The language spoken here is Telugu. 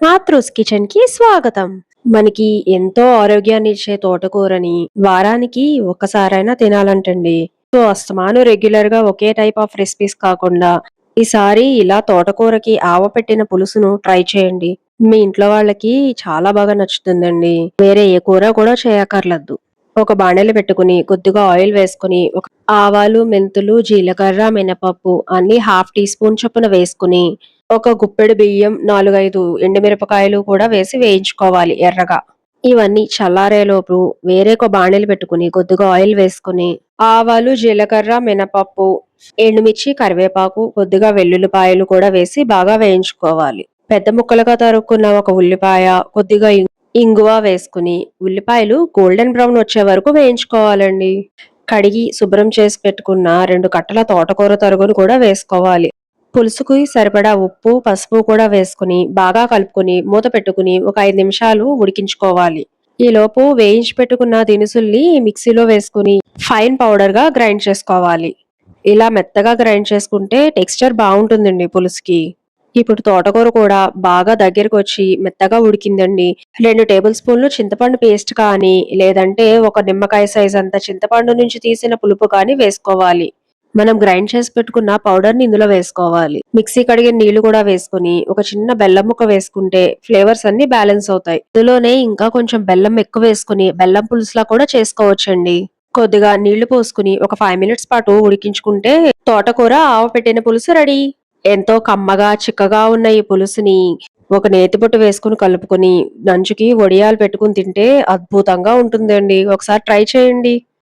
మాతృస్ కిచెన్కి స్వాగతం. మనకి ఎంతో ఆరోగ్యాన్ని ఇచ్చే తోటకూరని వారానికి ఒక్కసారైనా తినాలంటండి. సో అస్తమాను రెగ్యులర్గా ఒకే టైప్ ఆఫ్ రెసిపీస్ కాకుండా ఈసారి ఇలా తోటకూరకి ఆవ పెట్టిన పులుసును ట్రై చేయండి. మీ ఇంట్లో వాళ్ళకి చాలా బాగా నచ్చుతుందండి. వేరే ఏ కూర కూడా చేయక్కర్లేదు. ఒక బాణలి పెట్టుకుని కొద్దిగా ఆయిల్ వేసుకుని ఒక ఆవాలు మెంతులు జీలకర్ర మినపప్పు అన్ని హాఫ్ టీ స్పూన్ చొప్పున వేసుకుని ఒక గుప్పెడు బియ్యం నాలుగైదు ఎండుమిరపకాయలు కూడా వేసి వేయించుకోవాలి ఎర్రగా. ఇవన్నీ చల్లారేలోపు వేరే ఒక బాణీలు పెట్టుకుని కొద్దిగా ఆయిల్ వేసుకుని ఆవాలు జీలకర్ర మినపప్పు ఎండుమిర్చి కరివేపాకు కొద్దిగా వెల్లుల్లిపాయలు కూడా వేసి బాగా వేయించుకోవాలి. పెద్ద ముక్కలుగా తరుక్కున్న ఒక ఉల్లిపాయ కొద్దిగా ఇంగువ వేసుకుని ఉల్లిపాయలు గోల్డెన్ బ్రౌన్ వచ్చే వరకు వేయించుకోవాలండి. కడిగి శుభ్రం చేసి పెట్టుకున్న రెండు కట్టల తోటకూర తరుగును కూడా వేసుకోవాలి. పులుసుకు సరిపడా ఉప్పు పసుపు కూడా వేసుకుని బాగా కలుపుకొని మూత పెట్టుకుని ఒక ఐదు నిమిషాలు ఉడికించుకోవాలి. ఈ లోపు వేయించి పెట్టుకున్న దినుసుల్ని మిక్సీలో వేసుకుని ఫైన్ పౌడర్గా గ్రైండ్ చేసుకోవాలి. ఇలా మెత్తగా గ్రైండ్ చేసుకుంటే టెక్స్చర్ బాగుంటుందండి పులుసుకి. ఇప్పుడు తోటకూర కూడా బాగా దగ్గరకు వచ్చి మెత్తగా ఉడికిందండి. రెండు టేబుల్ స్పూన్లు చింతపండు పేస్ట్ కానీ లేదంటే ఒక నిమ్మకాయ సైజ్ అంత చింతపండు నుంచి తీసిన పులుపు కానీ వేసుకోవాలి. మనం గ్రైండ్ చేసి పెట్టుకున్న పౌడర్ని ఇందులో వేసుకోవాలి. మిక్సీ కడిగే నీళ్ళు కూడా వేసుకుని ఒక చిన్న బెల్లం ముక్క వేసుకుంటే ఫ్లేవర్స్ అన్ని బ్యాలెన్స్ అవుతాయి. ఇందులోనే ఇంకా కొంచెం బెల్లం ఎక్కువ వేసుకుని బెల్లం పులుసులా కూడా చేసుకోవచ్చండి. కొద్దిగా నీళ్ళు పోసుకుని ఒక ఫైవ్ మినిట్స్ పాటు ఉడికించుకుంటే తోటకూర ఆవ పెట్టిన పులుసు రెడీ. ఎంతో కమ్మగా చిక్కగా ఉన్న ఈ పులుసుని ఒక నేతిపొట్టు వేసుకుని కలుపుకొని నంచుకి వడియాలు పెట్టుకుని తింటే అద్భుతంగా ఉంటుందండి. ఒకసారి ట్రై చేయండి.